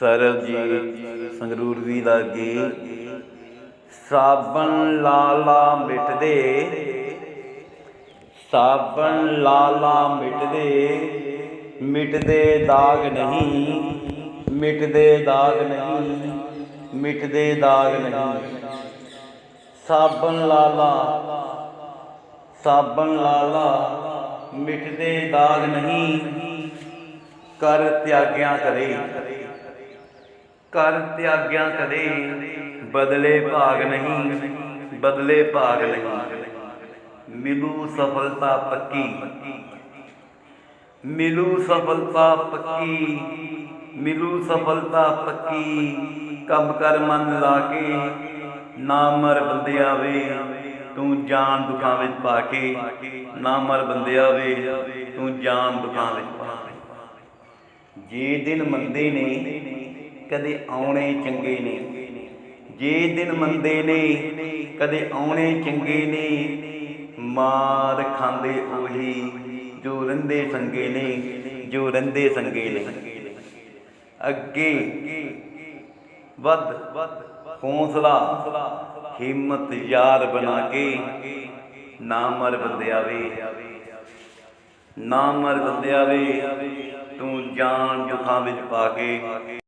ਸਰਬਜੀਤ ਸੰਗਰੂਰ ਵੀ ਲਾਗੇ ਸਾਬਣ ਲਾਲਾ ਮਿਟਦੇ। ਸਾਬਣ ਲਾਲਾ ਮਿਟਦੇ। ਮਿਟਦੇ ਦਾਗ ਨਹੀਂ। ਮਿਟਦੇ ਦਾਗ ਨਹੀਂ। ਮਿਟਦੇ ਦਾਗ ਨਹੀਂ। ਸਾਬਣ ਲਾਲਾ। ਸਾਬਣ ਲਾਲਾ। ਮਿਟਦੇ ਦਾਗ ਨਹੀਂ। ਕਰ ਤਿਆਗਿਆ ਕਰੇ। ਕਰ ਤਿਆਗਿਆ ਕਦੇ ਬਦਲੇ ਭਾਗ ਨਹੀਂ, ਬਦਲੇ ਭਾਗ ਨਹੀਂ। ਮਿਲੂ ਸਫਲਤਾ ਪੱਕੀ। ਮਿਲੂ ਸਫਲਤਾ ਪੱਕੀ। ਮਿਲੂ ਸਫਲਤਾ ਪੱਕੀ। ਕੰਮ ਕਰ ਮਨ ਲਾ ਕੇ, ਨਾ ਮਰ ਬੰਦਿਆ ਵੇ। ਤੂੰ ਜਾਨ ਦੁਖਾਂ ਵਿੱਚ ਪਾ ਕੇ, ਨਾ ਮਰ ਬੰਦਿਆ ਵੇ। ਤੂੰ ਜਾਨ ਦੁਖਾਂ ਵਿੱਚ ਪਾ ਜੇ ਦਿਨ ਮੰਦੇ ਨੇ ਕਦੇ ਆਉਣੇ ਚੰਗੇ ਨੇ। ਜੇ ਦਿਨ ਮੰਦੇ ਨੇ, ਕਦੇ ਆਉਣੇ ਚੰਗੇ ਨੇ। ਮਾਰ ਖਾਂਦੇ ਉਹੀ ਜੋ ਰੰਦੇ ਸੰਗੇ ਨੇ, ਜੋ ਰੰਦੇ ਸੰਗੇ ਨੇ। ਅੱਗੇ ਵੱਧ ਹੌਸਲਾ, ਹਿੰਮਤ ਯਾਰ ਬਣਾ ਕੇ ਨਾ ਮਰ ਬੰਦਿਆ ਵੇ। ਨਾ ਮਰ ਬੰਦਿਆ ਵੇ, ਤੂੰ ਜਾਨ ਦੁੱਖਾਂ ਵਿੱਚ ਪਾ ਕੇ।